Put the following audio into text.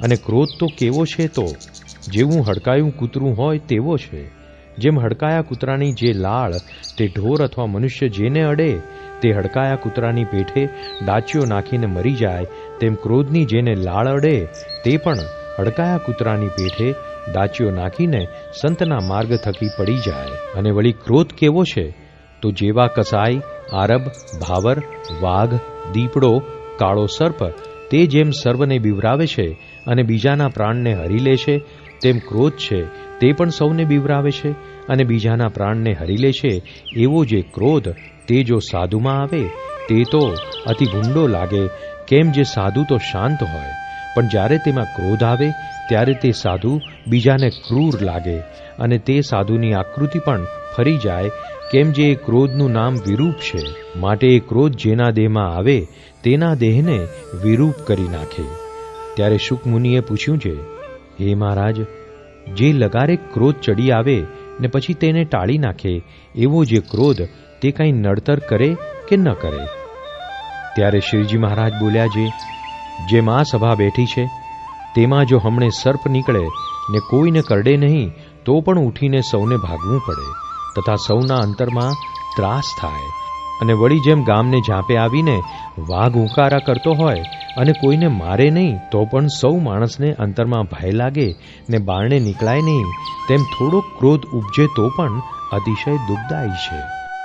અને ક્રોધ તો કેવો છે તો? જેવું હડકાયું કૂતરું હોય તેવો છે. જેમ હડકાયા કૂતરાની જે લાળ, તે ઢોર અથવા મનુષ્ય જેને અડે, તે હડકાયા કૂતરાની પેઠે ડાચીઓ નાખીને મરી જાય, તેમ ક્રોધની જેને લાળ અડે, તે પણ હડકાયા કૂતરાની પેઠે ડાચીઓ નાખીને સંતના માર્ગ થકી પડી જાય. અને વળી ક્રોધ કેવો છે? તો જેવા કસાઈ, આરબ, ભાવર, વાઘ, દીપડો, કાળો સર્પ તે જેમ સર્વને બિવરાવે છે અને બીજાના પ્રાણને હરી લે છે, તેમ ક્રોધ છે, તે પણ સૌને બિવરાવે છે અને બીજાના પ્રાણને હરી લે છે, એવો જે ક્રોધ તે જો સાધુમાં આવે, તે તો અતિ ભૂંડો લાગે, કેમ જે સાધુ તો શાંત હોય? પણ જ્યારે તેમાં ક્રોધ આવે, ત્યારે તે સાધુ બીજાને ક્રૂર લાગે અને તે સાધુની આકૃતિ પણ ફરી જાય, કેમ જે ક્રોધનું નામ વિરૂપ છે, માટે એ ક્રોધ જેના દેહમાં આવે, તેના દેહને વિરૂપ કરી નાખે. ત્યારે શુકમુનિએ પૂછ્યું છે, હે મહારાજ, જે લગારે ક્રોધ ચડી આવે ને પછી તેને ટાળી નાખે, એવો જે ક્રોધ તે કંઈ નડતર કરે કે ન કરે? ત્યારે શ્રીજી મહારાજ બોલ્યા છે જેમ આ સભા બેઠી છે, તેમાં જો હમણે સર્પ નીકળે ને કોઈને કરડે નહીં, તો પણ ઉઠીને સૌને ભાગવું પડે, તથા સૌના અંતરમાં ત્રાસ થાય. અને વળી જેમ ગામને ઝાંપે આવીને વાઘ ઉકારા કરતો હોય અને કોઈને મારે નહીં, તો પણ સૌ માણસને અંતરમાં ભય લાગે ને બારણે નીકળાય નહીં, તેમ થોડોક ક્રોધ ઉપજે તો પણ અતિશય દુઃખદાયી છે.